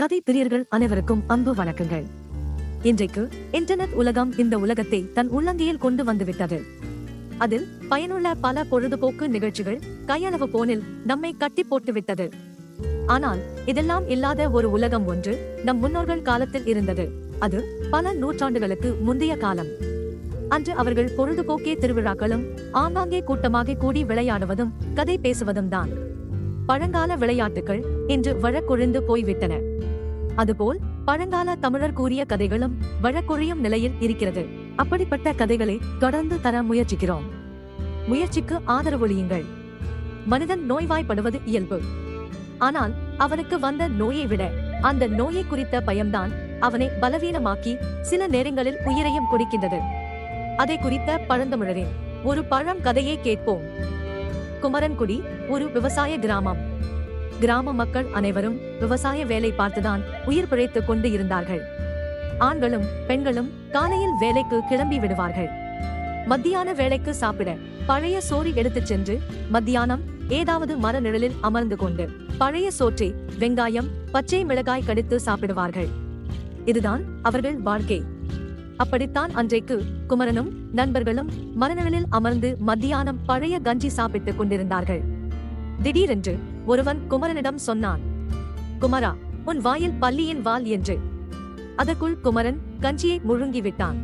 கதை பிரியர்கள் அனைவருக்கும் அன்பு வணக்கங்கள். இன்றைக்கு இன்டர்நெட் உலகம் இந்த உலகத்தை தன் உள்ளங்கையில் கொண்டு வந்துவிட்டது. அதில் பயனுள்ள பல பொழுதுபோக்கு நிகழ்ச்சிகள் கையளவு போனில் நம்மை கட்டி போட்டு விட்டது ஆனால் இதெல்லாம் இல்லாத ஒரு உலகம் ஒன்று நம் முன்னோர்கள் காலத்தில் இருந்தது. அது பல நூற்றாண்டுகளுக்கு முந்தைய காலம். அன்று அவர்கள் பொழுதுபோக்கே திருவிழாக்களும் ஆங்காங்கே கூட்டமாக கூடி விளையாடுவதும் கதை பேசுவதும் தான். பழங்கால விளையாட்டுகள் இன்று வழக்கொழிந்து போய்விட்டன. அதுபோல் பழங்கால தமிழர் கூறிய கதைகளும் வழக்கொழியும் நிலையில் இருக்கிறது. அப்படிப்பட்ட கதைகளை தொடர்ந்து தர முயற்சிக்கிறோம். முயற்சிக்கு ஆதரவொழியுங்கள் மனிதன் நோய்வாய்ப்படுவது இயல்பு. ஆனால் அவனுக்கு வந்த நோயை விட அந்த நோயை குறித்த பயம்தான் அவனை பலவீனமாக்கி சில நேரங்களில் உயிரையும் குடிக்கின்றது. அதை குறித்த பழந்தமிழரின் ஒரு பழம் கதையை கேட்போம். குமரன்குடி ஒரு விவசாய கிராமம். கிராம மக்கள் அனைவரும் விவசாய வேலை பார்த்துதான் உயிர் பிழைத்துக் கொண்டு இருந்தார்கள். ஆண்களும் பெண்களும் காலையில் வேலைக்கு கிளம்பி விடுவார்கள். மத்தியான வேலைக்கு சாப்பிட பழைய சோறு எடுத்துச் சென்று மத்தியானம் ஏதாவது மர நிழலில் அமர்ந்து கொண்டு பழைய சோற்றை வெங்காயம் பச்சை மிளகாய் கடித்து சாப்பிடுவார்கள். இதுதான் அவர்கள் வாழ்க்கை. அப்படித்தான் அன்றைக்கு குமரனும் நண்பர்களும் மரநிழலில் அமர்ந்து மத்தியானம் பழைய கஞ்சி சாப்பிட்டுக் கொண்டிருந்தார்கள். திடீரென்று ஒருவன் குமரனிடம் சொன்னான் குமரா உன் வாயில் பள்ளியின் வால் என்று. அதற்குள் குமரன் கஞ்சியை முழுங்கிவிட்டான்.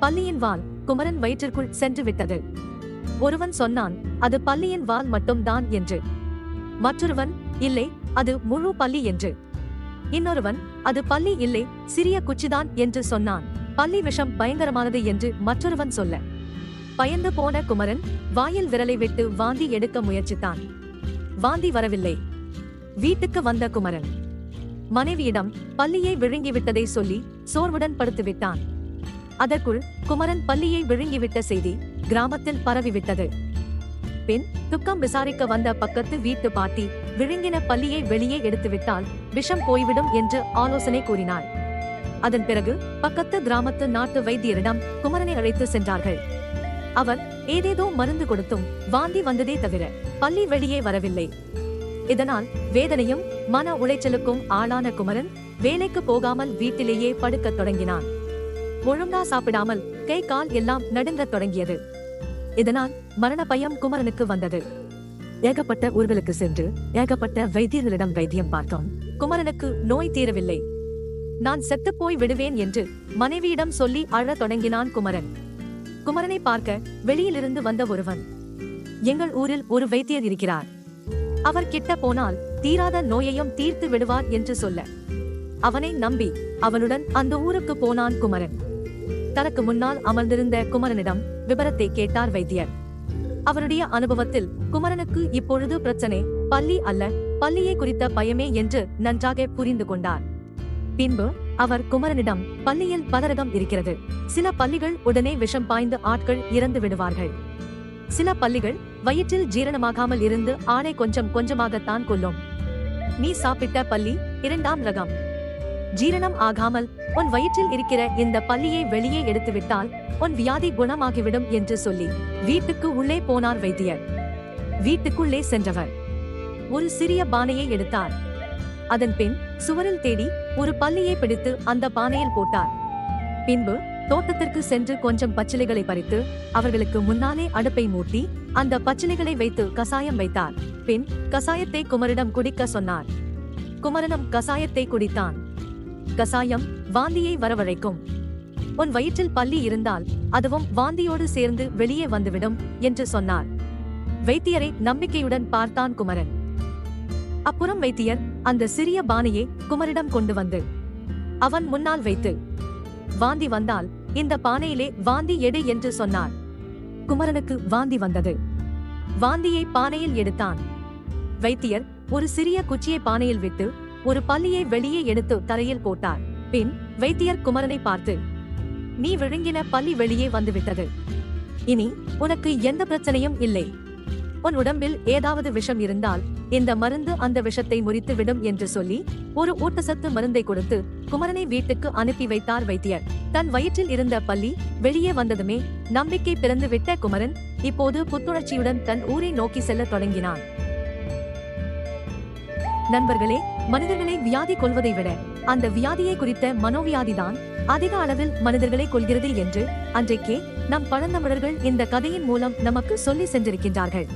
பள்ளியின் வால் குமரன் வயிற்றிற்குள் சென்று விட்டது ஒருவன் சொன்னான் அது பள்ளியின் வால் மட்டும்தான் என்று. மற்றொருவன் இல்லை அது முழு பள்ளி என்று. இன்னொருவன் அது பள்ளி இல்லை சிறிய குச்சிதான் என்று சொன்னான். பள்ளி விஷம் பயங்கரமானது என்று மற்றொருவன் சொல்ல. பயந்து போன குமரன் வாயில் விரலை விட்டு வாந்தி எடுக்க முயற்சித்தான். வாந்தி வரவில்லை. வீட்டுக்கு வந்த குமரன். மனைவியிடம் பள்ளியை விழுங்கிவிட்டதை சொல்லி சோர்வுடன் படுத்துவிட்டான். அதற்குள் குமரன் பள்ளியை விழுங்கிவிட்ட செய்தி கிராமத்தில் பரவிவிட்டது. பின் துக்கம் விசாரிக்க வந்த பக்கத்து வீட்டு பாட்டி விழுங்கின பள்ளியை வெளியே எடுத்துவிட்டால் விஷம் போய்விடும் என்று ஆலோசனை கூறினாள். அதன் பிறகு பக்கத்து கிராமத்து நாட்டு வைத்தியரிடம் குமரனை அழைத்து சென்றார்கள். அவர் ஏதேதோ மருந்து கொடுத்தும் வாந்தி வந்ததே தவிர பள்ளி வெளியே வரவில்லை. இதனால் வேதனையும் மன உளைச்சலுக்கும் ஆளான குமரன் வேலைக்கு போகாமல் வீட்டிலேயே படுக்கத் தொடங்கினான். ஒழுங்கா சாப்பிடாமல் கை கால் எல்லாம் நடுங்கத் தொடங்கியது. இதனால் மரண பயம் குமரனுக்கு வந்தது. ஏகப்பட்ட ஊர்களுக்கு சென்று ஏகப்பட்ட வைத்தியர்களிடம் வைத்தியம் பார்த்தோம். குமரனுக்கு நோய் தீரவில்லை. நான் செத்துப்போய் விடுவேன் என்று மனைவியிடம் சொல்லி அழத் தொடங்கினான் குமரன். குமரனை பார்க்க வெளியிலிருந்து வந்த ஒருவன் எங்கள் ஊரில் ஒரு வைத்தியர் இருக்கிறார். அவர் கிட்ட போனால் தீராத நோயையும் தீர்த்து விடுவார் என்று சொல்ல. அவனை நம்பி அவனுடன் அந்த ஊருக்கு போனான் குமரன். தனக்கு முன்னால் அமர்ந்திருந்த குமரனிடம் விபரத்தை கேட்டார் வைத்தியர். அவருடைய அனுபவத்தில் குமரனுக்கு இப்பொழுது பிரச்சனை பள்ளி அல்ல பள்ளியை குறித்த பயமே என்று நன்றாக புரிந்து கொண்டார். பின்பு அவர் குமரனிடம் பள்ளியில் பலரகம் இருக்கிறது. சில பள்ளிகள் உடனே விஷம் பாய்ந்து ஆட்கள் இறந்து விடுவார்கள். சில பள்ளிகள் வயிற்றில் ஜீரணமாகாமல் இருந்து ஆணை கொஞ்சம் கொஞ்சமாகத்தான் கொல்லும் நீ சாப்பிட்ட பள்ளி இரண்டாம் ரகம். ஜீரணம் ஆகாமல் உன் வயிற்றில் இருக்கிற இந்த பள்ளியை வெளியே எடுத்துவிட்டால் உன் வியாதி குணமாகிவிடும் என்று சொல்லி வீட்டுக்கு உள்ளே போனார் வைத்தியர். வீட்டுக்குள்ளே சென்றவர். ஒரு சிறிய பானையை எடுத்தார். அதன் பின் சுவரில் தேடி ஒரு பல்லியை பிடித்து அந்த பானையில் போட்டார். பின்பு தோட்டத்திற்கு சென்று கொஞ்சம் பச்சிலைகளை பறித்து அவர்களுக்கு முன்னாலே அடுப்பை மூட்டி அந்த பச்சிலைகளை வைத்து கசாயம் வைத்தார். பின் கசாயத்தை குமரிடம் குடிக்க சொன்னார். குமரனும் கசாயத்தை குடித்தான். கசாயம் வாந்தியை வரவழைக்கும். உன் வயிற்றில் பள்ளி இருந்தால் அதுவும் வாந்தியோடு சேர்ந்து வெளியே வந்துவிடும் என்று சொன்னார். வைத்தியரை நம்பிக்கையுடன் பார்த்தான் குமரன். அப்புறம் வைத்தியர் அந்த சிறிய பானையை குமரிடம் கொண்டு வந்து அவன் முன்னால் வைத்து. வாந்தி வந்தால் இந்த பானையிலே வாந்தி எடு என்று சொன்னார். குமரனுக்கு வாந்தி வந்தது. வாந்தியை பானையில் எடுத்தான். வைத்தியர் ஒரு சிறிய குச்சியை பானையில் விட்டு ஒரு பள்ளியை வெளியே எடுத்து தரையில் போட்டார். பின் வைத்தியர் குமரனை பார்த்து நீ விழுங்கின பள்ளி வெளியே வந்துவிட்டது. இனி உனக்கு எந்த பிரச்சனையும் இல்லை. உன் உடம்பில் ஏதாவது விஷம் இருந்தால் இந்த மருந்து அந்த விஷத்தை முறித்து விடும் என்று சொல்லி ஒரு ஊட்டச்சத்து மருந்தை கொடுத்து குமரனை வீட்டுக்கு அனுப்பி வைத்தார் வைத்தியர். தன் வயிற்றில் இருந்த பள்ளி வெளியே வந்ததுமே நம்பிக்கை பிறந்து விட்ட குமரன் இப்போது புத்துணர்ச்சியுடன் தன் ஊரை நோக்கி செல்ல தொடங்கினான். நண்பர்களே மனிதர்களை வியாதி கொள்வதை விட அந்த வியாதியை குறித்த மனோவியாதிதான் அதிக அளவில் மனிதர்களை கொள்கிறது என்று அன்றைக்கே நம் பழந்தமிழர்கள் இந்த கதையின் மூலம் நமக்கு சொல்லி சென்றிருக்கின்றார்கள்.